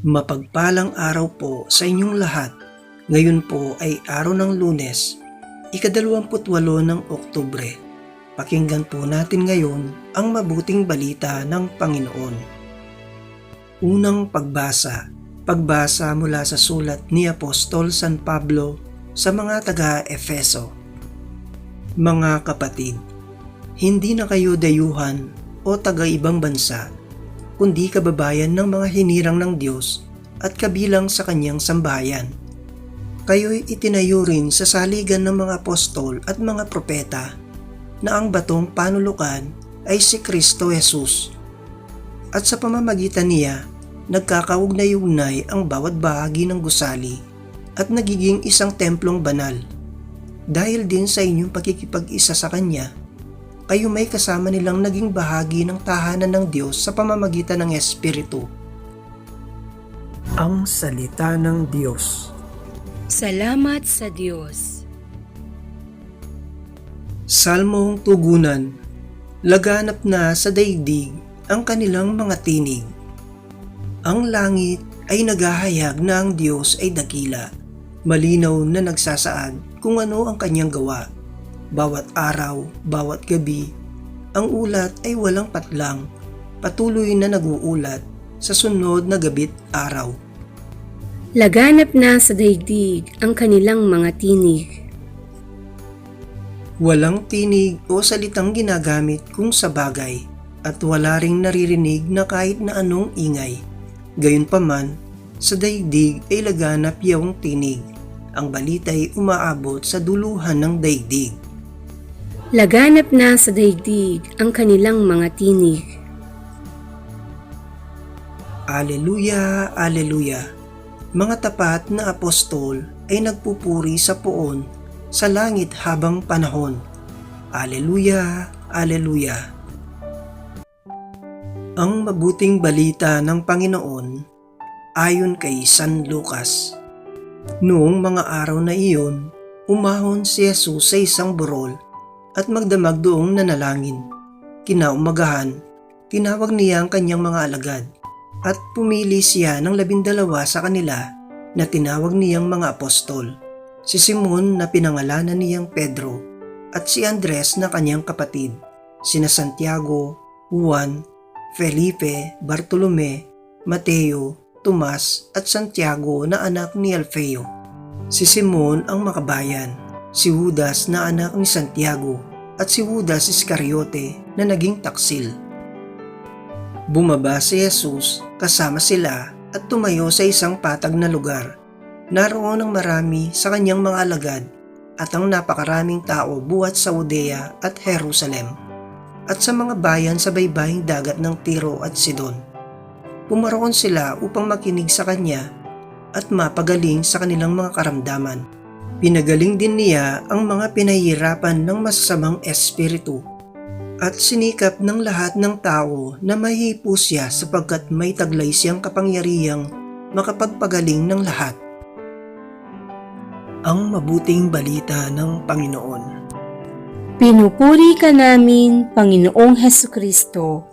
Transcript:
Mapagpalang araw po sa inyong lahat. Ngayon po ay araw ng lunes, ikadalawamputwalo ng Oktubre. Pakinggan po natin ngayon ang mabuting balita ng Panginoon. Unang pagbasa. Pagbasa mula sa sulat ni Apostol San Pablo sa mga taga-Efeso. Mga kapatid, hindi na kayo dayuhan o taga-ibang bansa, kundi kababayan ng mga hinirang ng Diyos at kabilang sa kanyang sambahayan. Kayo'y itinayo rin sa saligan ng mga apostol at mga propeta na ang batong panulukan ay si Kristo Jesus. At sa pamamagitan niya, nagkakaugnay-ugnay ang bawat bahagi ng gusali at nagiging isang templong banal. Dahil din sa inyong pagkikipag-isa sa Kanya, kayo may kasama nilang naging bahagi ng tahanan ng Diyos sa pamamagitan ng Espiritu. Ang Salita ng Diyos Salamat sa Diyos. Salmong Tugunan Laganap na sa daigdig ang kanilang mga tinig. Ang langit ay naghahayag na ang Diyos ay dakila. Malinaw na nagsasaad kung ano ang kanyang gawa. Bawat araw, bawat gabi, ang ulat ay walang patlang, patuloy na naguulat sa sunod na gabit araw. Laganap na sa daigdig ang kanilang mga tinig. Walang tinig o salitang ginagamit kung sa bagay at wala ring naririnig na kahit na anong ingay. Gayunpaman, sa daigdig ay laganap yung tinig. Ang balita ay umaabot sa duluhan ng daigdig. Laganap na sa daigdig ang kanilang mga tinig. Aleluya, Aleluya. Mga tapat na apostol ay nagpupuri sa poon sa langit habang panahon. Aleluya, Aleluya. Ang mabuting balita ng Panginoon ayon kay San Lucas. Noong mga araw na iyon, umahon si Jesus sa isang burol at magdamag doong nanalangin. Kinaumagahan, tinawag niya ang kanyang mga alagad at pumili siya ng labindalawa sa kanila na tinawag niyang mga apostol. Si Simon na pinangalanan niyang Pedro at si Andres na kanyang kapatid, sina Santiago, Juan, Felipe, Bartolome, Mateo, Tomas at Santiago na anak ni Alfeo. Si Simon ang makabayan, si Judas na anak ni Santiago at si Judas Iscariote na naging taksil. Bumaba si Jesus kasama sila at tumayo sa isang patag na lugar. Naroon ang marami sa kanyang mga alagad at ang napakaraming tao buhat sa Judea at Jerusalem at sa mga bayan sa baybaying dagat ng Tiro at Sidon. Pumaroon sila upang makinig sa kanya at mapagaling sa kanilang mga karamdaman. Pinagaling din niya ang mga pinahihirapan ng masasamang espiritu at sinikap ng lahat ng tao na mahipo siya sapagkat may taglay siyang kapangyarihang makapagpagaling ng lahat. Ang mabuting balita ng Panginoon. Pinupuri ka namin, Panginoong Heso Kristo.